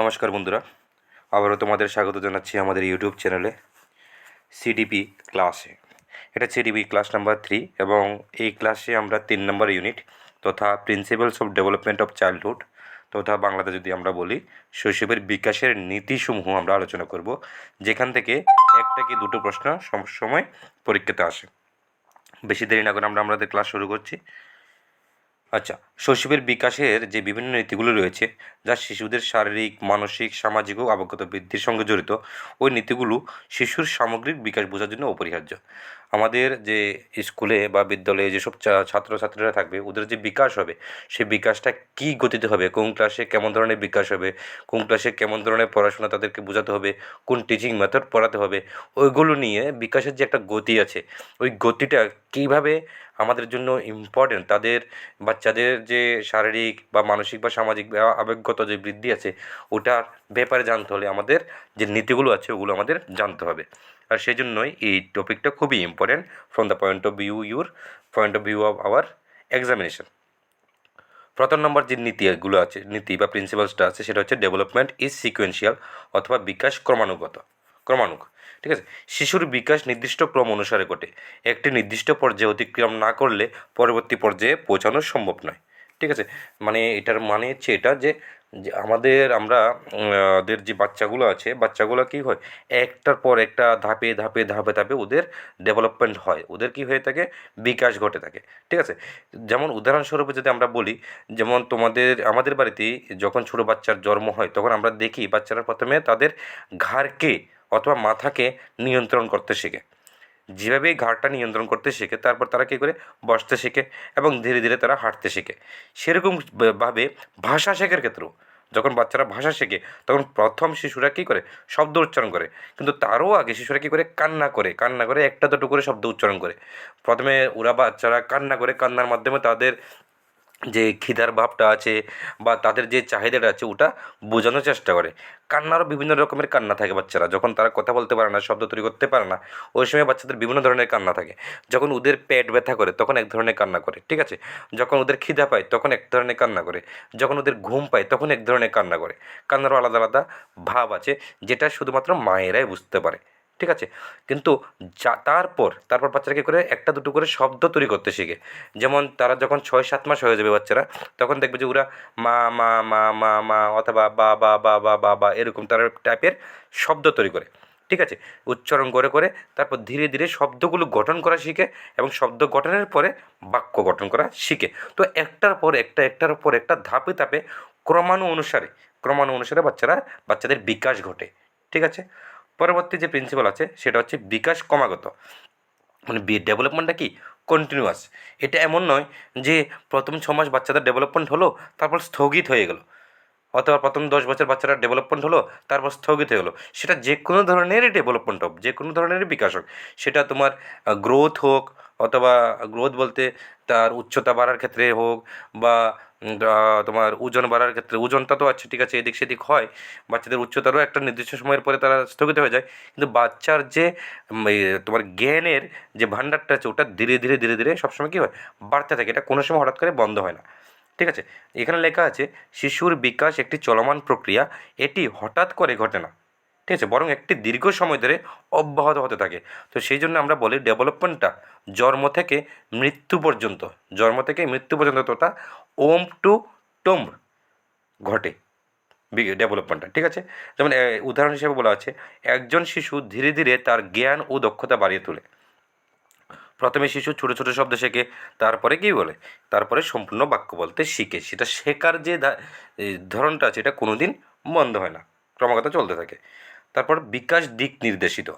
নমস্কার বন্ধুরা, আবারও তোমাদের স্বাগত জানাচ্ছি আমাদের ইউটিউব চ্যানেলে সিডিপি ক্লাসে। এটা সিডিপি ক্লাস নাম্বার থ্রি এবং এই ক্লাসে আমরা তিন নম্বর ইউনিট তথা principles of development of childhood তথা বাংলাতে যদি আমরা বলি, শৈশবের বিকাশের নীতিসমূহ আমরা আলোচনা করব, যেখান থেকে একটা কি দুটো প্রশ্ন সব সময় পরীক্ষাতে আসে। বেশি দেরি না করে আমরা আমাদের ক্লাস শুরু করছি। আচ্ছা শৈশবের বিকাশের যে বিভিন্ন নীতিগুলো রয়েছে, যা শিশুদের শারীরিক, মানসিক, সামাজিক ও আবেগগত বৃদ্ধির সঙ্গে জড়িত, ওই নীতিগুলো শিশুর সামগ্রিক বিকাশ বোঝার জন্য অপরিহার্য। আমাদের যে স্কুলে বা বিদ্যালয়ে যেসব ছা- ছাত্রছাত্রীরা থাকবে, ওদের যে বিকাশ হবে, সেই বিকাশটা কী গতিতে হবে? কোন ক্লাসে কেমন ধরনের বিকাশ হবে? কোন ক্লাসে কেমন ধরনের পড়াশোনা তাদেরকে বোঝাতে হবে? কোন টিচিং মেথড পড়াতে হবে? ওইগুলো নিয়ে বিকাশের যে একটা গতি আছে, ওই গতিটা কীভাবে আমাদের জন্য ইম্পর্টেন্ট তাদের বাচ্চাদের যে শারীরিক বা মানসিক বা সামাজিক আবেগগত যে বৃদ্ধি আছে, ওটার ব্যাপারে জানতে হলে আমাদের যে নীতিগুলো আছে, ওগুলো আমাদের জানতে হবে। আর সেই জন্যই এই টপিকটা খুবই important from the point of view your point of view of our examination প্রথম নম্বর যে নীতিগুলো আছে, নীতি বা প্রিন্সিপালসটা আছে, সেটা হচ্ছে ডেভেলপমেন্ট ইজ সিকোয়েন্সিয়াল অথবা বিকাশ ক্রমানুগত, ক্রমানুগ, ঠিক আছে? শিশুর বিকাশ নির্দিষ্ট ক্রম অনুসারে ঘটে। একটি নির্দিষ্ট পর্যায়ে অতিক্রম না করলে পরবর্তী পর্যায়ে পৌঁছানো সম্ভব নয়, ঠিক আছে? মানে এটার মানে হচ্ছে এটা যে যে আমাদের, আমরা, ওদের যে বাচ্চাগুলো আছে, বাচ্চাগুলো কী হয়, একটার পর একটা ধাপে ধাপে ধাপে ধাপে ওদের ডেভেলপমেন্ট হয়। ওদের কী হয়ে থাকে? বিকাশ ঘটে থাকে। ঠিক আছে? যেমন উদাহরণস্বরূপ যদি আমরা বলি, যেমন তোমাদের, আমাদের বাড়িতে যখন ছোটো বাচ্চার জন্ম হয়, তখন আমরা দেখি বাচ্চারা প্রথমে তাদের ঘাড়কে অথবা মাথাকে নিয়ন্ত্রণ করতে শেখে। যেভাবে এই ঘাড়টা নিয়ন্ত্রণ করতে শেখে, তারপর তারা কী করে? বসতে শেখে এবং ধীরে ধীরে তারা হাঁটতে শেখে। সেরকমভাবে ভাবে ভাষা শেখার ক্ষেত্রেও যখন বাচ্চারা ভাষা শেখে, তখন প্রথম শিশুরা কী করে? শব্দ উচ্চারণ করে। কিন্তু তারও আগে শিশুরা কী করে? কান্না করে। কান্না করে একটা দুটো করে শব্দ উচ্চারণ করে। প্রথমে ওরা বাচ্চারা কান্না করে, কান্নার মাধ্যমে তাদের যে খিদার ভাবটা আছে বা তাদের যে চাহিদাটা আছে, ওটা বোঝানোর চেষ্টা করে। কান্নারও বিভিন্ন রকমের কান্না থাকে বাচ্চারা। যখন তারা কথা বলতে পারে না, শব্দ তৈরি করতে পারে না, ওই সময় বাচ্চাদের বিভিন্ন ধরনের কান্না থাকে। যখন ওদের পেট ব্যথা করে, তখন এক ধরনের কান্না করে, ঠিক আছে? যখন ওদের খিদা পায়, তখন এক ধরনের কান্না করে। যখন ওদের ঘুম পায়, তখন এক ধরনের কান্না করে। কান্নারও আলাদা আলাদা ভাব আছে, যেটা শুধুমাত্র মায়েরাই বুঝতে পারে। ঠিক আছে? কিন্তু যা, তারপর তারপর বাচ্চারা কী করে? একটা, দুটো করে শব্দ তৈরি করতে শিখে। যেমন তারা যখন ছয়, সাত মাস হয়ে যাবে বাচ্চারা, তখন দেখবে যে ওরা মা মা মা মা মা অথবা বা বা বা বা বা বা এরকম তারা টাইপের শব্দ তৈরি করে। ঠিক আছে? উচ্চারণ করে করে তারপর ধীরে ধীরে শব্দগুলো গঠন করা শিখে এবং শব্দ গঠনের পরে বাক্য গঠন করা শিখে। তো একটার পর একটা, একটার পর একটা ধাপে ধাপে ক্রমাণু অনুসারে ক্রমাণু অনুসারে বাচ্চারা, বাচ্চাদের বিকাশ ঘটে। ঠিক আছে? পরবর্তী যে প্রিন্সিপাল আছে, সেটা হচ্ছে বিকাশ ক্রমাগত। মানে বি ডেভেলপমেন্টটা কি? কন্টিনিউয়াস এটা এমন নয় যে প্রথম ছ মাস বাচ্চাদের ডেভেলপমেন্ট হলো, তারপর স্থগিত হয়ে গেলো। অথবা প্রথম দশ বছর বাচ্চারা ডেভেলপমেন্ট হলো, তারপর স্থগিত হয়ে গেলো। সেটা যে কোনো ধরনেরই ডেভেলপমেন্ট হোক, যে কোনো ধরনেরই বিকাশ হোক। সেটা তোমার গ্রোথ হোক, অথবা গ্রোথ বলতে তার উচ্চতা বাড়ার ক্ষেত্রে হোক, বা তোমার ওজন বাড়ার ক্ষেত্রে, ওজনটা তো আছে, ঠিক আছে, এদিক সেদিক হয়। বাচ্চাদের উচ্চতারও একটা নির্দিষ্ট সময়ের পরে তারা স্থগিত হয়ে যায়। কিন্তু বাচ্চার যে তোমার জ্ঞানের যে ভাণ্ডারটা আছে, ওটা ধীরে ধীরে ধীরে ধীরে সবসময় কী হয়, বাড়তে থাকে। এটা কোনো সময় হঠাৎ করে বন্ধ হয় না। ঠিক আছে? এখানে লেখা আছে, শিশুর বিকাশ একটি চলমান প্রক্রিয়া। এটি হঠাৎ করে ঘটে না। ঠিক আছে? বরং একটি দীর্ঘ সময় ধরে অব্যাহত হতে থাকে। তো সেই জন্য আমরা বলি ডেভেলপমেন্টটা জন্ম থেকে মৃত্যু পর্যন্ত, জন্ম থেকে মৃত্যু পর্যন্ত তোটা ওম টু টোম্ব ঘটে ডেভেলপমেন্টটা ঠিক আছে? যেমন উদাহরণ হিসেবে বলা আছে, একজন শিশু ধীরে ধীরে তার জ্ঞান ও দক্ষতা বাড়িয়ে তোলে। প্রথমে শিশু ছোটো ছোটো শব্দ শেখে, তারপরে কী বলে? তারপরে সম্পূর্ণ বাক্য বলতে শিখে। সেটা শেখার যে ধরনটা আছে, এটা কোনো দিন বন্ধ হয় না। ক্রমাগত চলতে থাকে। তারপর বিকাশ দিক নির্দেশিত।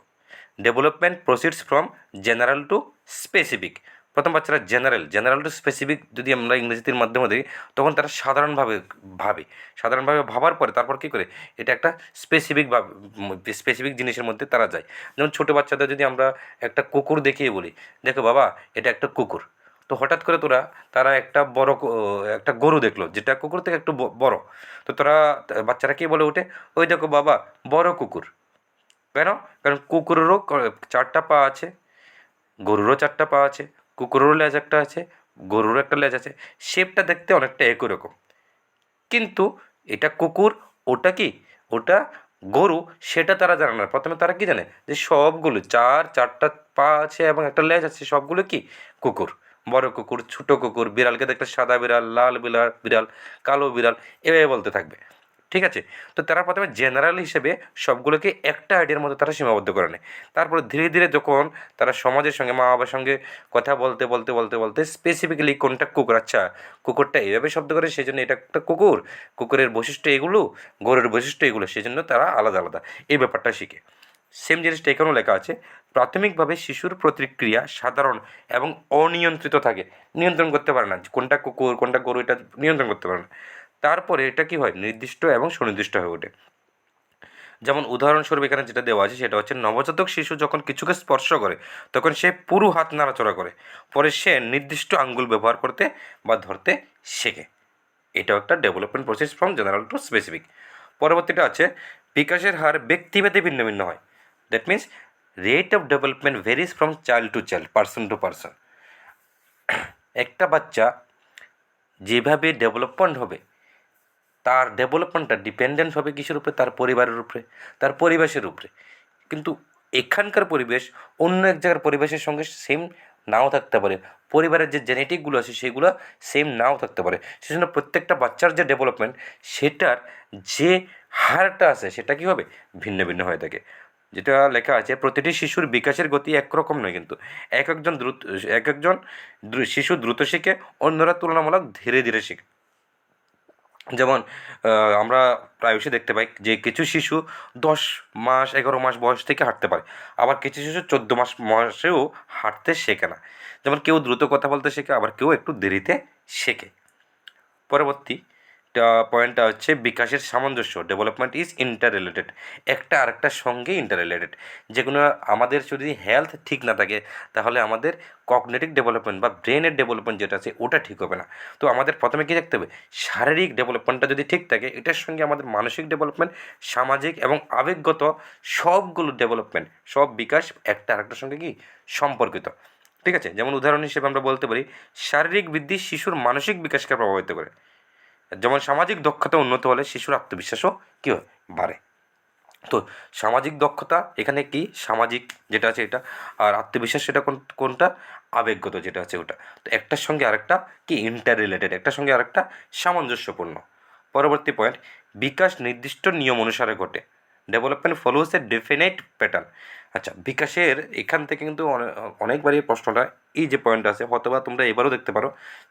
Development proceeds from general to specific প্রথম বাচ্চারা জেনারেল জেনারেল টু স্পেসিফিক যদি আমরা ইংরেজির মাধ্যমে দিই তখন তারা সাধারণভাবে ভাবে। সাধারণভাবে ভাবার পরে তারপর কী করে? এটা একটা স্পেসিফিক স্পেসিফিক জিনিসের মধ্যে তারা যায়। যেমন ছোটো বাচ্চাদের যদি আমরা একটা কুকুর দেখিয়ে বলি, দেখো বাবা, এটা একটা কুকুর। তো হঠাৎ করে তোরা, তারা একটা বড় একটা গরু দেখল, যেটা কুকুর থেকে একটু বড়। তো তোরা, বাচ্চারা কি বলে ওঠে ওই দেখো বাবা, বড় কুকুর। কেন? কারণ কুকুরেরও চারটা পা আছে, গরুরও চারটা পা আছে, কুকুরেরও লেজ একটা আছে, গরুরও একটা লেজ আছে। শেপটা দেখতে অনেকটা একই রকম। কিন্তু এটা কুকুর, ওটা কি? ওটা গরু, সেটা তারা জানে না। প্রথমে তারা কি জানে? যে সবগুলো, চার, চারটা পা আছে এবং একটা লেজ আছে, সবগুলো কি? কুকুর। বড় কুকুর, ছোট কুকুর, বিড়ালকে দেখলে সাদা বিড়াল, লাল বিড়াল বিড়াল, কালো বিড়াল, এভাবে বলতে থাকবে। ঠিক আছে? তো তারা প্রথমে জেনারেল হিসেবে সবগুলোকে একটা আইডিয়ার মধ্যে তারা সীমাবদ্ধ করে নেয়। তারপরে ধীরে ধীরে যখন তারা সমাজের সঙ্গে, মা বাবার সঙ্গে কথা বলতে বলতে বলতে বলতে স্পেসিফিক্যালি কোনটা কুকুর আচ্ছা কুকুরটা এইভাবে শব্দ করে সেই জন্য এটা একটা কুকুর, কুকুরের বৈশিষ্ট্য এগুলো, গরুর বৈশিষ্ট্য এগুলো সেই জন্য তারা আলাদা আলাদা। এই ব্যাপারটা শিখে। সেম জিনিসটা এখানেও লেখা আছে। প্রাথমিকভাবে শিশুর প্রতিক্রিয়া সাধারণ এবং অনিয়ন্ত্রিত থাকে। নিয়ন্ত্রণ করতে পারে না। কোনটা কুকুর, কোনটা গরু, এটা নিয়ন্ত্রণ করতে পারে না। তারপরে এটা কি হয়? নির্দিষ্ট এবং সুনির্দিষ্ট হয়ে ওঠে। যেমন উদাহরণস্বরূপ এখানে যেটা দেওয়া আছে সেটা হচ্ছে, নবজাতক শিশু যখন কিছুকে স্পর্শ করে, তখন সে পুরো হাত নাড়াচড়া করে। পরে সে নির্দিষ্ট আঙ্গুল ব্যবহার করতে বা ধরতে শেখে। এটাও একটা development process from general to specific পরবর্তীটা আছে, বিকাশের হার ব্যক্তিভেদে ভিন্ন ভিন্ন হয়। That means rate of development varies from child to child person to person একটা বাচ্চা যেভাবে ডেভেলপমেন্ট হবে তার ডেভেলপমেন্টটা ডিপেন্ডেন্ট হবে কিসের উপরে তার পরিবারের উপরে তার পরিবেশের উপরে কিন্তু এখানকার পরিবেশ অন্য এক জায়গার পরিবেশের সঙ্গে সেম নাও থাকতে পারে পরিবারের যে জেনেটিকগুলো আছে সেগুলো সেম নাও থাকতে পারে সেজন্য প্রত্যেকটা বাচ্চার যে ডেভেলপমেন্ট সেটার যে হারটা আছে সেটা কী হবে ভিন্ন ভিন্ন হয়ে থাকে যেটা লেখা আছে, প্রতিটি শিশুর বিকাশের গতি একরকম নয় কিন্তু। এক একজন দ্রুত, এক একজন শিশু দ্রুত শিখে, অন্যরা তুলনামূলক ধীরে ধীরে শিখে। যেমন আমরা প্রায়শই দেখতে পাই যে কিছু শিশু দশ মাস, এগারো মাস বয়স থেকে হাঁটতে পারে। আবার কিছু শিশু চোদ্দ মাস বয়সেও হাঁটতে শেখে না। যেমন কেউ দ্রুত কথা বলতে শেখে, আবার কেউ একটু দেরিতে শেখে। পরবর্তী পয়েন্টটা হচ্ছে বিকাশের সামঞ্জস্য ডেভেলপমেন্ট ইজ ইন্টার রিলেটেড একটা আরেকটার সঙ্গে ইন্টার রিলেটেড যেগুলো আমাদের যদি হেলথ ঠিক না থাকে, তাহলে আমাদের কগনেটিভ ডেভেলপমেন্ট বা ব্রেনের ডেভেলপমেন্ট যেটা আছে, ওটা ঠিক হবে না। তো আমাদের প্রথমে কী দেখতে হবে? শারীরিক ডেভেলপমেন্টটা যদি ঠিক থাকে, এটার সঙ্গে আমাদের মানসিক ডেভেলপমেন্ট সামাজিক এবং আবেগগত সবগুলো ডেভেলপমেন্ট সব বিকাশ একটা আরেকটার সঙ্গে কি? সম্পর্কিত। ঠিক আছে? যেমন উদাহরণ হিসেবে আমরা বলতে পারি, শারীরিক বৃদ্ধি শিশুর মানসিক বিকাশকে প্রভাবিত করে। যেমন সামাজিক দক্ষতা উন্নত হলে শিশুর আত্মবিশ্বাসও কী হয়? বাড়ে। তো সামাজিক দক্ষতা, এখানে কি? সামাজিক যেটা আছে এটা, আর আত্মবিশ্বাস সেটা কোন, কোনটা? আবেগগত যেটা আছে ওটা। তো একটার সঙ্গে আরেকটা কি? ইন্টার রিলেটেড একটার সঙ্গে আরেকটা সামঞ্জস্যপূর্ণ। পরবর্তী পয়েন্ট বিকাশ নির্দিষ্ট নিয়ম অনুসারে ঘটে। Development follows a definite pattern আচ্ছা বিকাশের এখান থেকে কিন্তু অনেকবারই প্রশ্নটা, এই যে পয়েন্ট আছে অথবা তোমরা এবারও দেখতে পারো।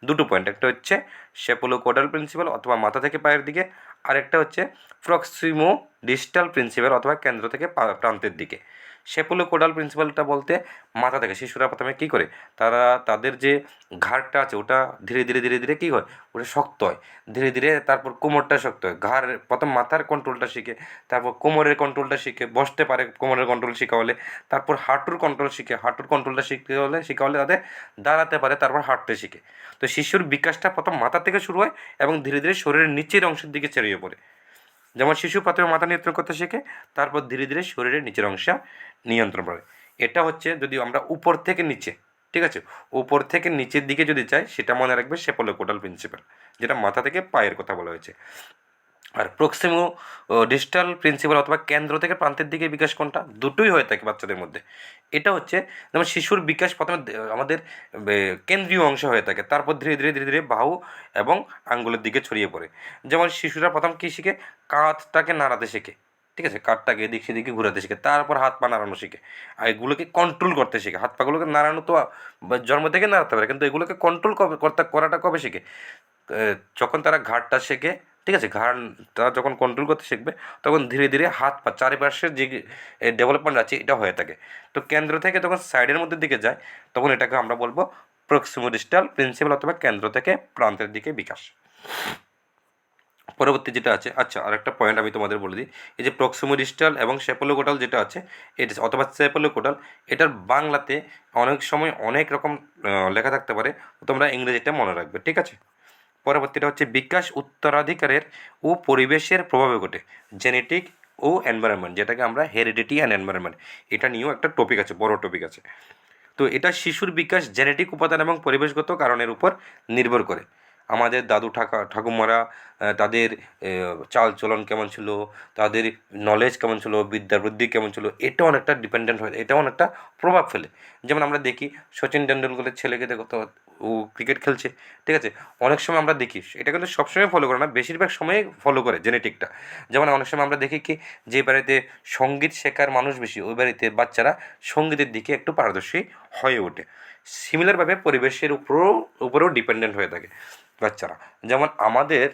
দুটো পয়েন্ট একটা হচ্ছে শেপোলো কোডাল প্রিন্সিপাল অথবা মাথা থেকে পায়ের দিকে আর একটা হচ্ছে ফ্রক্সিমো ডিজিটাল প্রিন্সিপাল অথবা কেন্দ্র থেকে প্রান্তের দিকে। সেপোলো কোডাল প্রিন্সিপালটা বলতে মাথা থেকে শিশুরা প্রথমে কী করে? তারা তাদের যে ঘাড়টা আছে, ওটা ধীরে ধীরে ধীরে ধীরে কী হয়? ওটা শক্ত হয়। ধীরে ধীরে তারপর কোমরটা শক্ত হয়। ঘাড় প্রথম মাথার কন্ট্রোলটা শিখে, তারপর কোমরের কন্ট্রোলটা শিখে, বসতে পারে কোমরের কন্ট্রোল শেখা হলে তারপর হাঁটুর কন্ট্রোল শিখে। হাঁটুর কন্ট্রোলটা শিখতে হলে শেখা হলে তাদের দাঁড়াতে পারে, তারপর হাঁটতে শিখে। তো শিশুর বিকাশটা প্রথম মাথা থেকে শুরু হয় এবং ধীরে ধীরে শরীরের নিচের অংশের দিকে ছড়িয়ে পড়ে। যেমন শিশু প্রথমে মাথা নিয়ন্ত্রণ করতে শেখে, তারপর ধীরে ধীরে শরীরের নিচের অংশ নিয়ন্ত্রণ করে এটা হচ্ছে যদি আমরা উপর থেকে নিচে, ঠিক আছে? উপর থেকে নিচের দিকে যদি চাই, সেটা মনে রাখবে সেপলো কোটাল প্রিন্সিপাল যেটা মাথা থেকে পায়ের কথা বলা হয়েছে। আর প্রক্সিমো ডিজিটাল প্রিন্সিপাল অথবা কেন্দ্র থেকে প্রান্তের দিকে বিকাশ কোনটা দুটোই হয়ে থাকে বাচ্চাদের মধ্যে। এটা হচ্ছে যেমন শিশুর বিকাশ প্রথমে আমাদের কেন্দ্রীয় অংশ হয়ে থাকে, তারপর ধীরে ধীরে ধীরে ধীরে বাহু এবং আঙ্গুলের দিকে ছড়িয়ে পড়ে। যেমন শিশুরা প্রথম কী শিখে? কাঁধটাকে নাড়াতে শেখে, ঠিক আছে? কাঠটাকে এদিক সেদিকে ঘুরাতে শেখে, তারপর হাত পা নাড়ানো শেখে। আর এগুলোকে কন্ট্রোল করতে শেখে। হাত পাগুলোকে নাড়ানো তো জন্ম থেকে নাড়াতে পারে, কিন্তু এগুলোকে কন্ট্রোল কবে করাটা কবে শেখে? যখন তারা ঘাটটা শেখে ঠিক আছে? ঘাড়টা যখন কন্ট্রোল করতে শিখবে, তখন ধীরে ধীরে হাত পা চারিপাশের যে ডেভেলপমেন্ট আছে, এটা হয়ে থাকে। তো কেন্দ্র থেকে যখন সাইডের মধ্যে দিকে যায়, তখন এটাকে আমরা বলব প্রক্সিমোডিস্টাল প্রিন্সিপাল অথবা কেন্দ্র থেকে প্রান্তের দিকে বিকাশ। পরবর্তী যেটা আছে আচ্ছা আরেকটা পয়েন্ট আমি তোমাদের বলে দিই। এই যে প্রক্সিমো ডিজিটাল এবং সেপোলোকোটাল যেটা আছে, এটা অথবা সেপোলোকোটাল এটার বাংলাতে অনেক সময় অনেক রকম লেখা থাকতে পারে। তোমরা ইংরেজিটা মনে রাখবে, ঠিক আছে? পরবর্তীটা হচ্ছে বিকাশ উত্তরাধিকারের ও পরিবেশের প্রভাবে ঘটে জেনেটিক ও এনভায়রনমেন্ট যেটাকে আমরা হেরিডিটি অ্যান্ড এনভায়রনমেন্ট এটা নিয়েও একটা টপিক আছে, বড় টপিক আছে। তো এটা শিশুর বিকাশ জেনেটিক উপাদান এবং পরিবেশগত কারণের উপর নির্ভর করে। আমাদের দাদু ঠাকা, ঠাকুমারা তাদের চাল চলন কেমন ছিল, তাদের নলেজ কেমন ছিল, বিদ্যা বুদ্ধি কেমন ছিল এটা অনেকটা ডিপেন্ডেন্ট হয়ে এটা অনেকটা প্রভাব ফেলে। যেমন আমরা দেখি, সচিন তেন্ডুলকরের ছেলেকে দেখো ও ক্রিকেট খেলছে, ঠিক আছে? অনেক সময় আমরা দেখি, এটা কিন্তু সবসময় ফলো করে না, বেশিরভাগ সময়ে ফলো করে জেনেটিকটা যেমন অনেক সময় আমরা দেখি কি, যে বাড়িতে সংগীত শেখার মানুষ বেশি, ওই বাড়িতে বাচ্চারা সঙ্গীতের দিকে একটু পারদর্শী হয়ে ওঠে। সিমিলারভাবে পরিবেশের উপরও, উপরেও ডিপেন্ডেন্ট হয়ে থাকে বাচ্চারা। যেমন আমাদের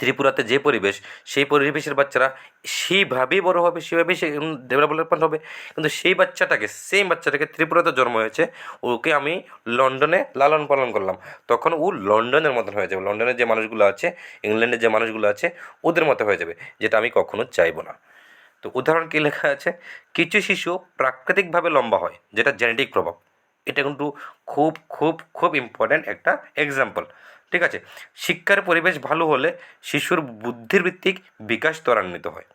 ত্রিপুরাতে যে পরিবেশ, সেই পরিবেশের বাচ্চারা সেইভাবেই বড় হবে সেভাবেই সে ডেভেলপমেন্ট হবে। কিন্তু সেই বাচ্চাটাকে সেম বাচ্চাটাকে ত্রিপুরাতে জন্ম হয়েছে, ওকে আমি লন্ডনে লালন পালন করলাম। তখন ও লন্ডনের মতন হয়ে যাবে। লন্ডনের যে মানুষগুলো আছে, ইংল্যান্ডের যে মানুষগুলো আছে, ওদের মতো হয়ে যাবে, যেটা আমি কখনো চাইব না। তো উদাহরণ কী লেখা আছে? কিছু শিশু প্রাকৃতিকভাবে লম্বা হয়, যেটা জেনেটিক প্রভাব। এটা কিন্তু খুব খুব খুব ইম্পর্ট্যান্ট একটা এক্সাম্পল ঠিক আছে? শিক্ষার পরিবেশ ভালো হলে শিশুর বুদ্ধির ভিত্তিক বিকাশ ত্বরান্বিত হয়।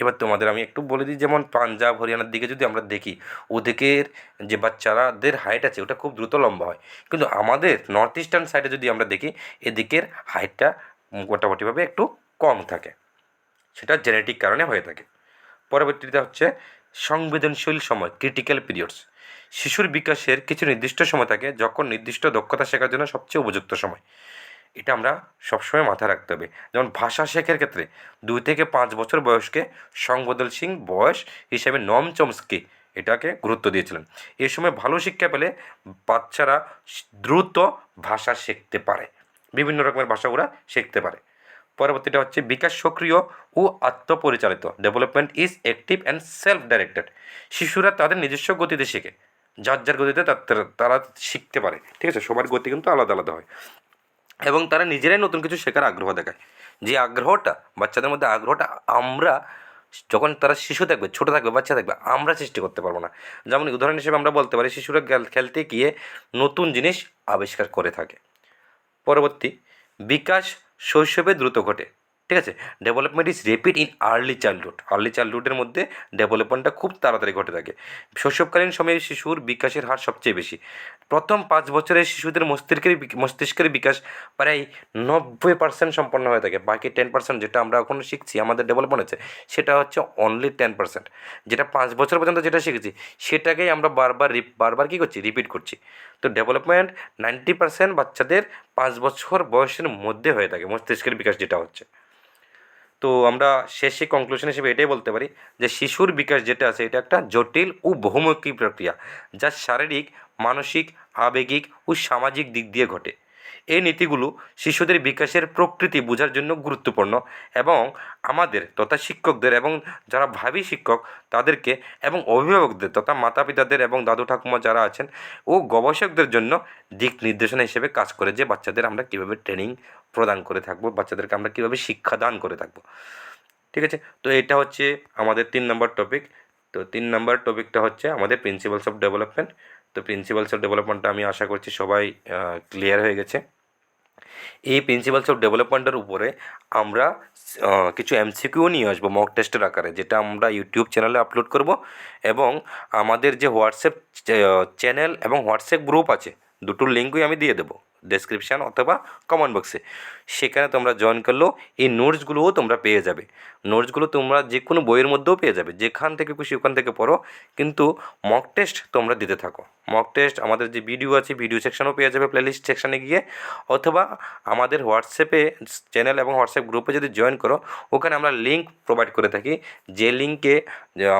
এবার তোমাদের আমি একটু বলে দিই, যেমন পাঞ্জাব, হরিয়ানার দিকে যদি আমরা দেখি, ওদিকের যে বাচ্চারাদের হাইট আছে, ওটা খুব দ্রুত লম্বা হয়। কিন্তু আমাদের নর্থ ইস্টার্ন সাইডে যদি আমরা দেখি, এদিকের হাইটটা মোটামুটিভাবে একটু কম থাকে। সেটা জেনেটিক কারণে হয়ে থাকে। পরবর্তীতে হচ্ছে সংবেদনশীল সময় ক্রিটিক্যাল পিরিয়ডস শিশুর বিকাশের কিছু নির্দিষ্ট সময় থাকে, যখন নির্দিষ্ট দক্ষতা শেখার জন্য সবচেয়ে উপযুক্ত সময়। এটা আমরা সবসময় মাথায় রাখতে হবে। যেমন ভাষা শেখার ক্ষেত্রে দুই থেকে পাঁচ বছর বয়সকে সংবেদনশীল বয়স হিসেবে নম চমস্কি এটাকে গুরুত্ব দিয়েছিলেন। এই সময় ভালো শিক্ষা পেলে বাচ্চারা দ্রুত ভাষা শিখতে পারে। বিভিন্ন রকমের ভাষা ওরা শিখতে পারে। পরবর্তীটা হচ্ছে বিকাশ সক্রিয় ও আত্মপরিচালিত। Development is active and self directed শিশুরা তাদের নিজস্ব গতিতে শেখে। যার যার গতিতে তারা শিখতে পারে। ঠিক আছে? সবার গতি কিন্তু আলাদা আলাদা হয়। এবং তারা নিজেরাই নতুন কিছু শেখার আগ্রহ দেখায়। যে আগ্রহটা, বাচ্চাদের মধ্যে আগ্রহটা আমরা যখন তারা শিশু থাকবে, ছোটো থাকবে, বাচ্চা থাকবে, আমরা সৃষ্টি করতে পারব না। যেমন উদাহরণ হিসেবে আমরা বলতে পারি, শিশুরা খেলতে গিয়ে নতুন জিনিস আবিষ্কার করে থাকে। পরবর্তী, বিকাশ শৈশবে দ্রুত ঘটে। ঠিক আছে? Development is rapid in early childhood early চাইল্ডহুডের মধ্যে ডেভেলপমেন্টটা খুব তাড়াতাড়ি ঘটে থাকে। শৈশবকালীন সময়ে শিশুর বিকাশের হার সবচেয়ে বেশি। প্রথম পাঁচ বছরের শিশুদের মস্তিষ্কের মস্তিষ্কের বিকাশ প্রায় নব্বই পার্সেন্ট সম্পন্ন হয়ে থাকে। বাকি টেন পার্সেন্ট যেটা আমরা এখন শিখছি, আমাদের ডেভেলপমেন্ট হচ্ছে সেটা হচ্ছে অনলি টেন পার্সেন্ট যেটা পাঁচ বছর পর্যন্ত যেটা শিখেছি, সেটাকেই আমরা বারবার বারবার কী করছি? রিপিট করছি। তো ডেভেলপমেন্ট নাইনটি পার্সেন্ট বাচ্চাদের পাঁচ বছর বয়সের মধ্যে হয়ে থাকে, মস্তিষ্কের বিকাশ যেটা হচ্ছে। তো আমরা শেষে কনক্লুশন হিসেবে এটাই বলতে পারি যে শিশুর বিকাশ যেটা আছে, এটা একটা জটিল ও বহুমুখী প্রক্রিয়া যা শারীরিক, মানসিক, আবেগিক ও সামাজিক দিক দিয়ে ঘটে। এই নীতিগুলো শিশুদের বিকাশের প্রকৃতি বোঝার জন্য গুরুত্বপূর্ণ এবং আমাদের তথা শিক্ষকদের এবং যারা ভাবি শিক্ষক তাদেরকে এবং অভিভাবকদের তথা মাতা পিতাদের এবং দাদু ঠাকুমা যারা আছেন ও গবেষকদের জন্য দিক নির্দেশনা হিসেবে কাজ করে যে বাচ্চাদের আমরা কীভাবে ট্রেনিং প্রদান করে থাকব, বাচ্চাদেরকে আমরা কীভাবে শিক্ষাদান করে থাকব। ঠিক আছে? তো এটা হচ্ছে আমাদের তিন নম্বর টপিক তো তিন নম্বর টপিকটা হচ্ছে আমাদের প্রিন্সিপালস অফ ডেভেলপমেন্ট তো প্রিন্সিপালস অফ ডেভেলপমেন্টটা আমি আশা করছি সবাই ক্লিয়ার হয়ে গেছে। এই প্রিন্সিপালস অফ ডেভেলপমেন্টের উপরে আমরা কিছু এমসিকিউ নিয়ে আসব মক টেস্টের আকারে, যেটা আমরা ইউটিউব চ্যানেলে আপলোড করব এবং আমাদের যে হোয়াটসঅ্যাপ চ্যানেল এবং হোয়াটসঅ্যাপ গ্রুপ আছে, দুটোর লিঙ্কই আমি দিয়ে দেবো ডেসক্রিপশান অথবা কমেন্ট বক্সে সেখানে তোমরা জয়েন করলেও এই নোটসগুলোও তোমরা পেয়ে যাবে। নোটসগুলো তোমরা যে কোনো বইয়ের মধ্যেও পেয়ে যাবে, যেখান থেকে খুশি ওখান থেকে পড়ো, কিন্তু মক টেস্ট তোমরা দিতে থাকো। মক টেস্ট আমাদের যে ভিডিও আছে ভিডিও সেকশানও পেয়ে যাবে প্লেলিস্ট সেকশানে গিয়ে। অথবা আমাদের হোয়াটসঅ্যাপে চ্যানেল এবং হোয়াটসঅ্যাপ গ্রুপে যদি জয়েন করো, ওখানে আমরা লিঙ্ক প্রোভাইড করে থাকি। যে লিঙ্কে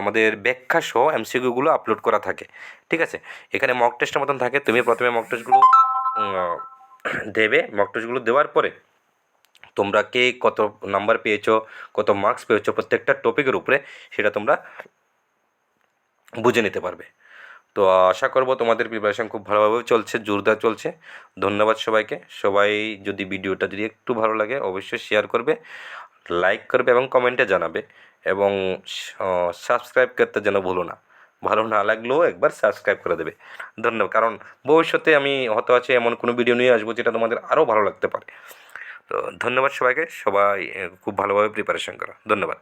আমাদের ব্যাখ্যা সহ এমসিকিউগুলো আপলোড করা থাকে। ঠিক আছে? এখানে মক টেস্টের মতন থাকে। তুমি প্রথমে মক টেস্টগুলো দেবে। মক টেস্টগুলো দেওয়ার পরে তোমরা কে কত নাম্বার পেয়েছ, কত মার্কস পেয়েছ, প্রত্যেকটা টপিকের উপরে সেটা তোমরা বুঝে নিতে পারবে। তো আশা করব তোমাদের প্রিপারেশান খুব ভালোভাবে চলছে, জোরদার চলছে। ধন্যবাদ সবাইকে। সবাই যদি ভিডিওটা যদি একটু ভালো লাগে, অবশ্যই শেয়ার করবে লাইক করবে এবং কমেন্টে জানাবে এবং সাবস্ক্রাইব করতে যেন ভুলো না। ভালো না লাগলেও একবার সাবস্ক্রাইব করে দেবে। ধন্যবাদ। কারণ ভবিষ্যতে আমি হয়তো আছে এমন কোনো ভিডিও নিয়ে আসব যেটা তোমাদের আরও ভালো লাগতে পারে। তো ধন্যবাদ সবাইকে। সবাই খুব ভালোভাবে প্রিপারেশন করো। ধন্যবাদ।